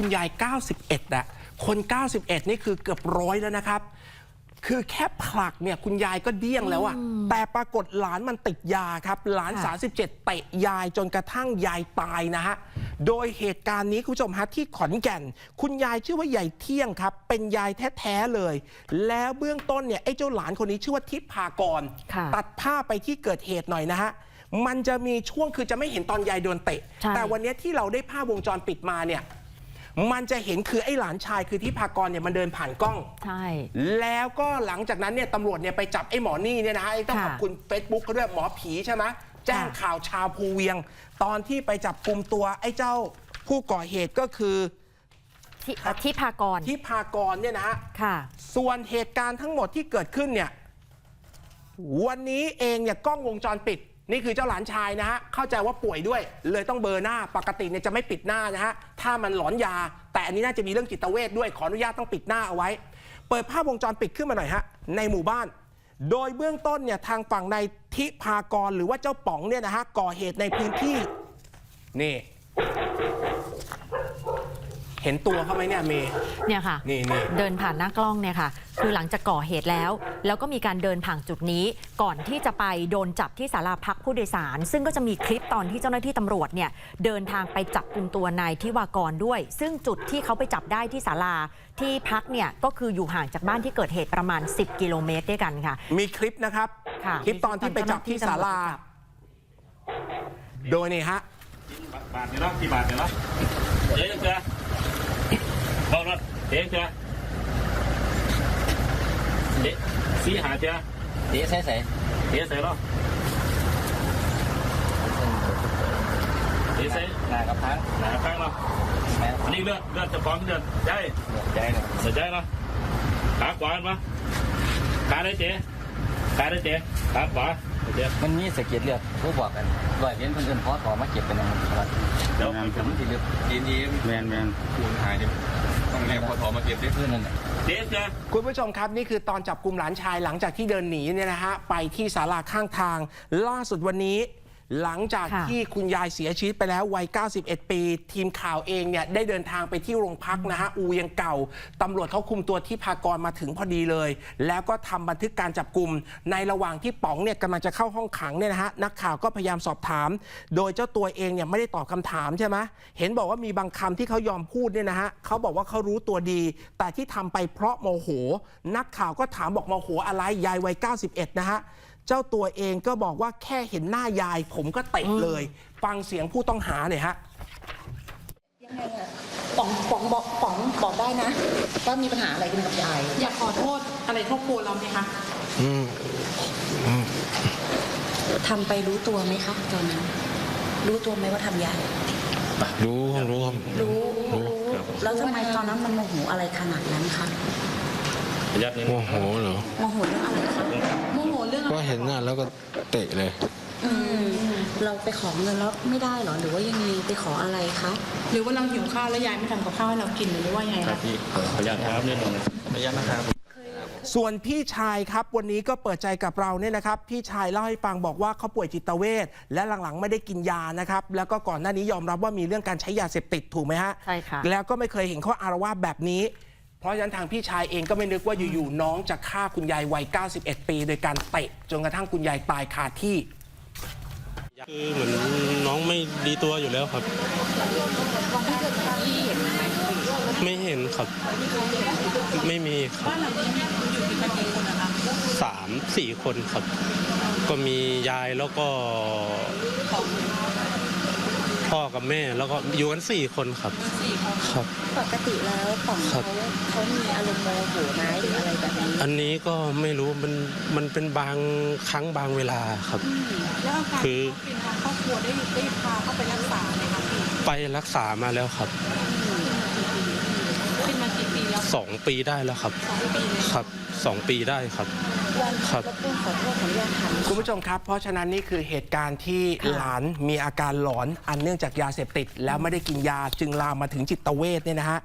คุณยาย 91อะคน 91 นี่คือเกือบร้อยแล้วนะครับ คือแค่ผลักเนี่ยคุณยายก็เดี้ยงแล้วอะแต่ปรากฏหลานมันติดยาครับ หลานค่ะ37 เตะยายจนกระทั่งยายตายนะฮะ โดยเหตุการณ์นี้คุณผู้ชมฮะที่ขอนแก่น คุณยายชื่อว่ายายเที่ยงครับ เป็นยายแท้ๆเลย แล้วเบื้องต้นเนี่ยไอ้เจ้าหลานคนนี้ชื่อว่าทิพากร ค่ะ ตัดภาพไปที่เกิดเหตุหน่อยนะฮะ มันจะมีช่วงคือจะไม่เห็นตอนยายโดนเตะ ใช่ แต่วันนี้ที่เราได้ภาพวงจรปิดมาเนี่ย มันจะเห็นคือไอ้หลานชายคือที่พากรเนี่ยมันเดินผ่านกล้อง ใช่ แล้วก็หลังจากนั้นเนี่ยตำรวจเนี่ยไปจับไอ้หมอนี่เนี่ยนะฮะไอ้ต้องค่ะขอบคุณ Facebook เขาด้วยหมอผีใช่ไหมแจ้งข่าวชาวภูเวียง ตอนที่ไปจับกลุ่มตัวไอ้เจ้าผู้ก่อเหตุก็คือที่ที่พากรที่พากรเนี่ยนะฮะค่ะ ส่วนเหตุการณ์ทั้งหมดที่เกิดขึ้นเนี่ยวันนี้เองเนี่ยกล้องวงจรปิด นี่คือเจ้าหลานชายนะฮะเข้าใจว่าป่วยด้วย เลยต้องเบอร์หน้าปกติเนี่ยจะไม่ปิดหน้านะฮะถ้ามันหลอนยา แต่อันนี้น่าจะมีเรื่องจิตเวทด้วยขออนุญาตต้องปิดหน้าเอาไว้ เปิดภาพวงจรปิดขึ้นมาหน่อยฮะในหมู่บ้าน โดยเบื้องต้นเนี่ยทางฝั่งในายทิพากรหรือว่าเจ้าป๋องเนี่ยนะฮะก่อเหตุในพื้นที่นี่ เห็นตัวเขาไหมเนี่ยเมย์เนี่ยค่ะ นี่นี่ เดินผ่านหน้ากล้องเนี่ยค่ะ คือหลังจากก่อเหตุแล้ว แล้วก็มีการเดินผ่านจุดนี้ ก่อนที่จะไปโดนจับที่ศาลาพักผู้โดยสาร ซึ่งก็จะมีคลิปตอนที่เจ้าหน้าที่ตำรวจเนี่ยเดินทางไปจับกลุ่มตัวนายทิวากรด้วย ซึ่งจุดที่เขาไปจับได้ที่ศาลาที่พักเนี่ยก็คืออยู่ห่างจากบ้านที่เกิดเหตุประมาณ 10 กิโลเมตรด้วยกันค่ะ มีคลิปนะครับ ค่ะคลิปตอนที่ไปจับที่ศาลา โดยนี่ฮะ บาทเนี่ยเนาะกี่บาทเนี่ยเนาะเจ๊ยังเจอ บอกรถเจ๊ยังเจอเจ๊สีหาเจอเดี๋ยวใส่ใส่เจ๊ใส่เนาะเจ๊ใส่หน้ากับพังหนาข้างเนาะแม่อันนี้เลือดเลือดจะฟ้องเลือดใช่ใจเลยเสียใจเนาะขาขวามาขาได้เจ๊ขาได้เจ๊ขาขวาเจ๊มันมีสะเก็ดเลือดผู้บอกกันร้อยเวียนคนอื่นพอต่อมาเก็บเป็นนะครับเดี๋ยวผมที่เลือดดีดีแมนแมนคูณหายดิต้อง เรียกพอถอมาเก็บดิเพื่อนนั่นแหละเจ๊เจอคุณผู้ชมครับนี่คือตอนจับกลุ่มหลานชายหลังจากที่เดินหนีเนี่ยนะฮะไปที่ศาลาข้างทาง ล่าสุดวันนี้ หลังจากค่ะที่คุณยายเสียชีวิตไปแล้ววัย 91 ปี ทีมข่าวเองเนี่ยได้เดินทางไปที่โรงพักนะฮะ อูเวียงเก่าตำรวจเขาคุมตัวที่พากรมาถึงพอดีเลย แล้วก็ทำบันทึกการจับกลุ่มในระหว่างที่ป๋องเนี่ยกำลังจะเข้าห้องขังเนี่ยนะฮะนักข่าวก็พยายามสอบถาม โดยเจ้าตัวเองเนี่ยไม่ได้ตอบคำถามใช่ไหมเห็นบอกว่ามีบางคำที่เขายอมพูดเนี่ยนะฮะเขาบอกว่าเขารู้ตัวดี แต่ที่ทำไปเพราะโมโห นักข่าวก็ถามบอกโมโหอะไรยายวัย 91 นะฮะ เจ้าตัวเองก็บอกว่าแค่เห็นหน้ายาย ผมก็เตะเลย ฟังเสียงผู้ต้องหาหน่อยฮะยังไงอะป๋องป๋องบอกป๋องบอกได้นะว่ามีปัญหาอะไรกันกับยายอยากขอโทษอะไรครอบครัวเราไหมคะทำไปรู้ตัวไหมคะตอนนั้นรู้ตัวไหมว่าทำยายรู้ครับรู้ครับ รู้รู้แล้วทำไมตอนนั้นมันโมโหอะไรขนาดนั้นคะ ยัดนี่โมโหเหรอ โมโหเรื่องอะไรคะโมโห เรื่องอะไรก็เห็นหน้าแล้วก็เตะเลย อืมเราไปขอเงินแล้วไม่ได้เหรอหรือว่ายังไงไปขออะไรคะหรือว่าเราหิวข้าวแล้วยายไม่ทำกับข้าวให้เรากินหรือว่ายังไงครับคะพี่ขออนุญาตครับนิดหนึงพยานนะครับส่วนพี่ชายครับวันนี้ก็เปิดใจกับเราเนี่ยนะครับ พี่ชายเล่าให้ฟังบอกว่าเขาป่วยจิตเวชและหลังๆ ไม่ได้กินยานะครับแล้วก็ก่อนหน้านี้ยอมรับว่ามีเรื่องการใช้ยาเสพติดถูกไหมฮะใช่ค่ะแล้วก็ไม่เคยเห็นเขาอารวาสแบบนี้ เพราะฉะนั้นทางพี่ชายเองก็ไม่นึกว่าอยู่ๆน้องจะฆ่าคุณยายวัย 91 ปี โดยการเตะจนกระทั่งคุณยายตายคาที่ คือเหมือนน้องไม่ดีตัวอยู่แล้วครับ ไม่เห็นครับ ไม่มีครับสามสี่คนครับ ก็มียายแล้วก็ พ่อกับแม่แล้วก็อยู่กันสี่คนครับสี่คนครับ ปกติแล้วป๋องครัเขาบเขามีอารมณ์โมโหไหมหรืออะไรแบบนี้อันนี้ก็ไม่รู้มันมันเป็นบางครั้งบางเวลาครับ แล้วอาการคือที่เขาเป็นทางครอบครัวได้ได้พาเขาไปรักษาไหมคะพี่ไปรักษามาแล้วครับเป็นมากี่ปีแล้วสองปีได้แล้วครับสองปีเลย ครับสองปีได้ครับ วันครับรบกวนขอโทษขออนุญาตถามคุณผู้ชมครับ เพราะฉะนั้นนี่คือเหตุการณ์ที่หลานมีอาการหลอนอันเนื่องจากยาเสพติด แล้วไม่ได้กินยาจึงลามมาถึงจิตเวชเนี่ยนะฮะ